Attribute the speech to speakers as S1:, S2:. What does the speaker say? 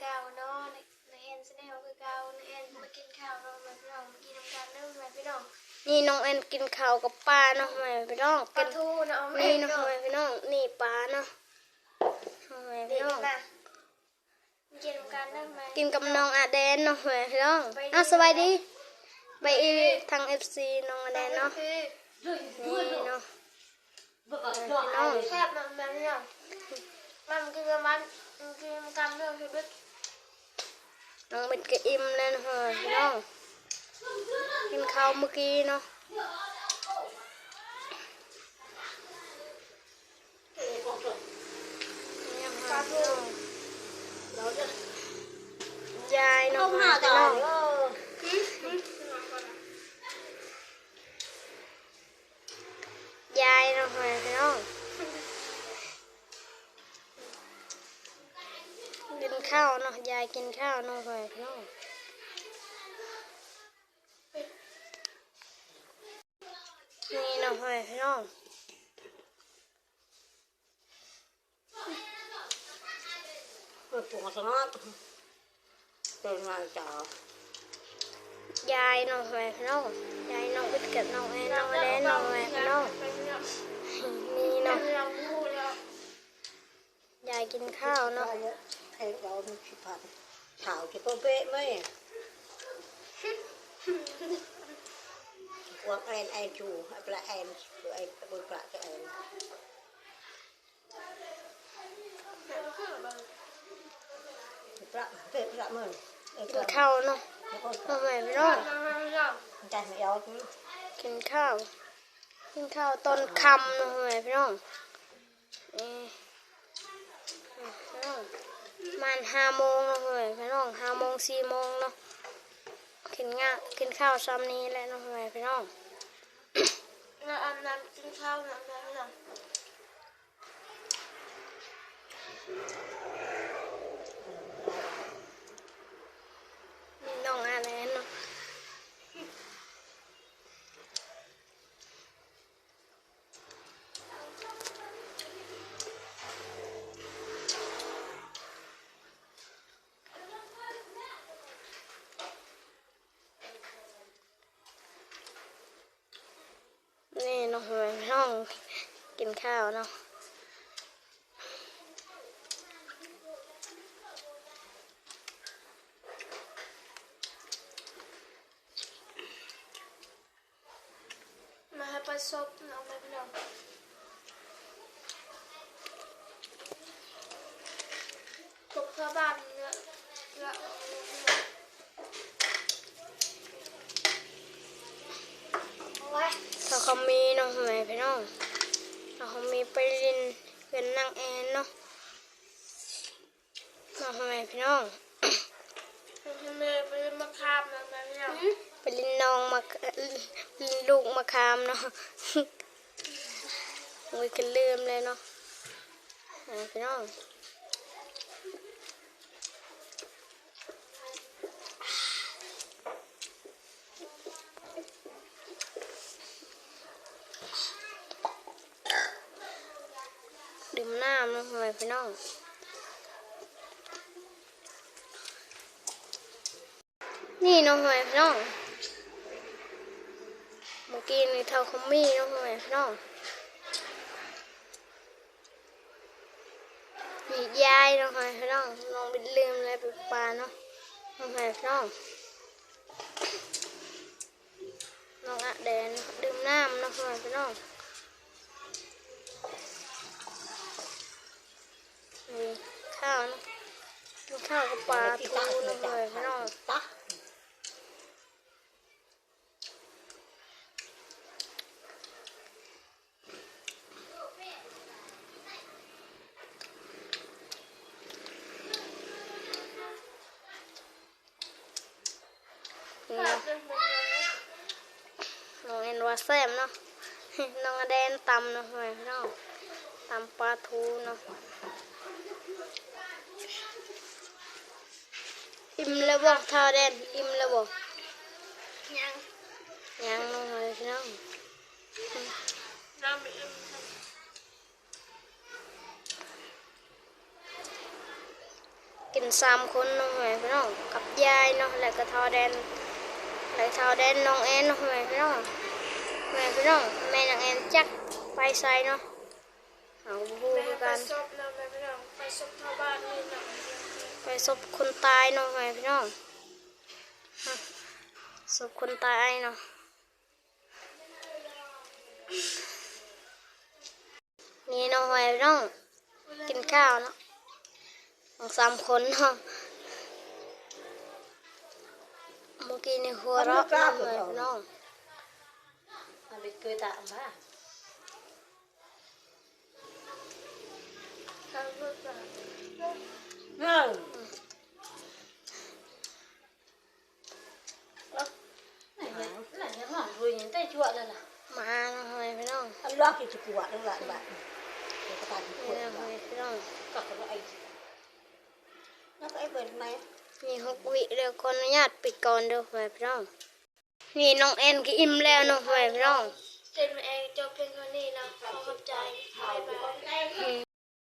S1: เก่าเนาะในในแอนสแนลคือเก่าในแอนมากินข้าวเนาะมาพี่น้องมากินน้ำกันเด้อมาพี่น้อง
S2: นี่น้องแอนกินข้าวกับปลาเนาะแม่พี่น้อง
S1: ปลา
S2: กิน
S1: ทูเนาะแม่
S2: นี่
S1: พี่
S2: เนาะ
S1: น้อง
S2: แม่พี่น้องนี่ปลาเนาะแม่
S1: นี่
S2: พี่น้อง
S1: มามากินน้ำกันเด้อมา
S2: กินกับน้องอาแดนเนาะแม่พี่น้อง
S1: ไปดี
S2: อ้าวสบายดีไปอีทาง FC น้องอาแดนเนาะ
S1: คือ
S2: นี่เนาะ
S1: เอาแซ่บมันมันพี่น้องมันกินกับมันมันกินน้ำกันเรื่องชีวิต
S2: น้องเป็นกระอิ่มแล้วนาะแม่พี่น้องกินข้าวเมื่อกี้เนาะยายเนาะแม่พี่น้อง นข้าวเนาะยายกินข้าวเนาะแม่พี่น้องนี่เนาะแม่พี่น้อง
S3: Ôi, phụ nó ngót Tôi mà chờ
S2: ยายน้องแม่พี่น้องยายน้องพิดกับน้องแอนน้องแดนน้องแม่พี่น้อง นี่เนาะ
S1: เราพูดแล้ว
S2: ยายกินข้าวเนาะ
S3: Thế đó mình chỉ phải Thảo cho tôi bệ mấy Quốc em em chủ Hay là em Tụi em Tụi em cho em Rạ Thế rạ mừng
S2: กินข้าวเนาะน้องแม่พี่น้อง
S3: Chạy mẹ áo
S2: กินข้าว กินข้าวตอนคำน้องแม่พี่น้องนี่พี่น้อง มันห้าโมงเนาะเฮ้ยพี่น้องห้าโมงสี่โมงเนาะกินง่ากินข้าวซ้ำนี้แหละเนาะเฮ้ยพี่น้อง
S1: เราอาบน้ำกินข้าวน้ำน้ำน้ำ
S2: นี่น้องอะไรเนาะ นี่น้องแม่พี่น้อง กินข้าวเนาะ
S1: มาให้ประสบน้องแม่พี่น้องกบข้าวบ้านเนี่ยละ
S2: ถ้าเขามีน้องแม่พี่น้องถ้า เขามีไปเลินเป็นนางแอนเนาะน้องแม่พี่น้อง
S1: ให้แม่ไปมาคาบน้องแม่พี่น้อง
S2: ไปลินน้องมาลินลูกมาคามเนาะโอ้ยก็ลืมเลยเนาะแม่พี่น้อง ดื่มน้ำเนาะแม่พี่น้อง นี่น้องแม่พี่น้องเมื่อกี้นี่เท่าคอมมี่น้องแม่พี่น้องมียายน้องแม่พี่น้องน้องไปลืมอะไรไปปลาเนาะน้องแม่พี่น้องน้องอะแดนดื่มน้ำน้องแม่พี่น้องนี่ ข้าวนะกินข้าวกับปลาทูน้องแม่พี่นอง
S3: Tắt
S2: นี่
S1: คา
S2: เนาะ
S1: บเป็นคนเดียว
S2: น้องเอ็นว่าแซมเนาะน้องแดนตำเนาะแม่น้องตำปลาทูเนาะ อิ่มแล้วบ่เท่าแดนอิ่มแล้วบ่
S1: ยัง
S2: ยังน้องแม่พี่น้อง
S1: น้ำไม่อิ่ม
S2: กินสามคนเนาะแม่พี่น้องกับยายเนาะแล้วก็ทอแดนแล้วทอแดนน้องแอนเนาะแม่พี่น้องแม่พี่น้องแม่นางแอนจักไปใส่เนาะเอาบู
S1: แม่
S2: คือ
S1: ไป
S2: กัน
S1: ซบนะแม่พี่น้องไปซบเข้าบ้านนี่นะ
S2: ไปศพคนตายเนาะแม่พี่น้องฮะศพคนตายเนาะนี่เนาะแม่พี่น้องกินข้าวเนาะสองสามคนเนาะเมื่อกี้ในหัวเราะเนาะแม่พี่น้อง
S3: อันนี้เคยตามมา
S1: ทำ เอ
S3: อ
S1: ไหนเนี่ยไหนเนี่ยหมอมรุยยังได้ชั่วเลยล่ะ
S2: มาเนาะแม่พี่น้อง
S3: อันล็อกอยู่ที่กวดนั่นแหละบ้านเดี๋ยวก็ตามที่กว
S2: นี่
S3: ด
S2: เนาะแม่พี่น้อง
S3: ก็คือไอ้แล้วก็ไอ้เปิดไหม
S2: มีหกวิเดี๋ยวขออนุญาตปิดก่อนเด้อแม่พี่น้องนี่น้องแอนก็อิ่มแล้วเนาะแม่พี่น้อง
S1: เต็มเองจบเพียงเท่านี้